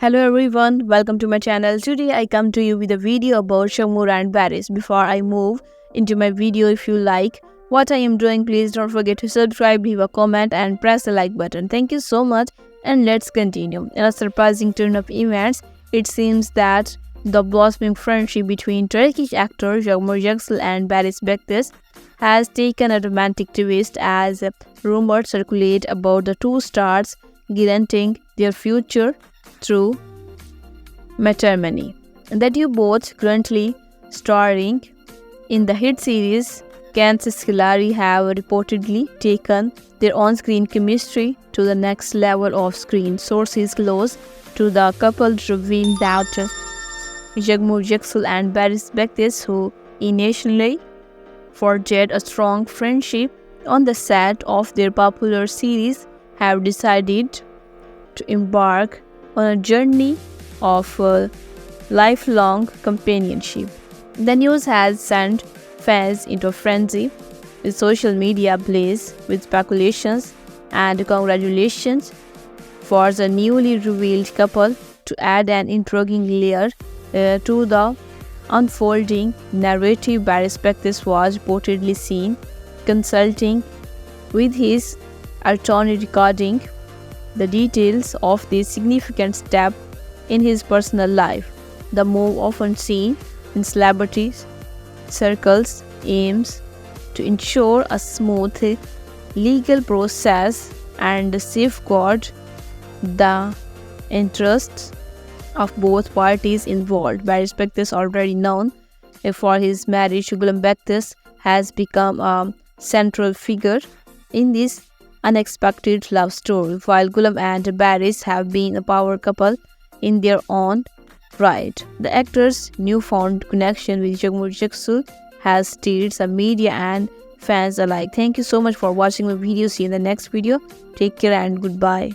Hello everyone, welcome to my channel. Today I come to you with a video about Shamur and Baris. Before I move into my video, if you like what I am doing, please don't forget to subscribe, leave a comment and press the like button. Thank you so much and let's continue. In a surprising turn of events, it seems that the blossoming friendship between Turkish actor Yağmur Yüksel and Baris Bektaş has taken a romantic twist as rumors circulate about the two stars guaranteeing their future through matrimony. That you both currently starring in the hit series Kansas Hillary have reportedly taken their on-screen chemistry to the next level of screen. Sources close to the couple revealed that Yağmur Yüksel and Baris Bektaş, who initially forged a strong friendship on the set of their popular series, have decided to embark on a journey of uh, lifelong companionship. The news has sent fans into a frenzy, with social media ablaze with speculations and congratulations for the newly revealed couple to add an intriguing layer uh, to the unfolding narrative Baris Bektaş was reportedly seen consulting with his attorney regarding the details of this significant step in his personal life. The move often seen in celebrities circles aims to ensure a smooth legal process and safeguard the interests of both parties involved. Baris Bektaş, already known eh, for his marriage to Bektaş, has become a central figure in this unexpected love story, while Gülüm and Baris have been a power couple in their own right. The actor's newfound connection with Yağmur Yüksel has stirred some media and fans alike. Thank you so much for watching my video. See you in the next video. Take care and goodbye.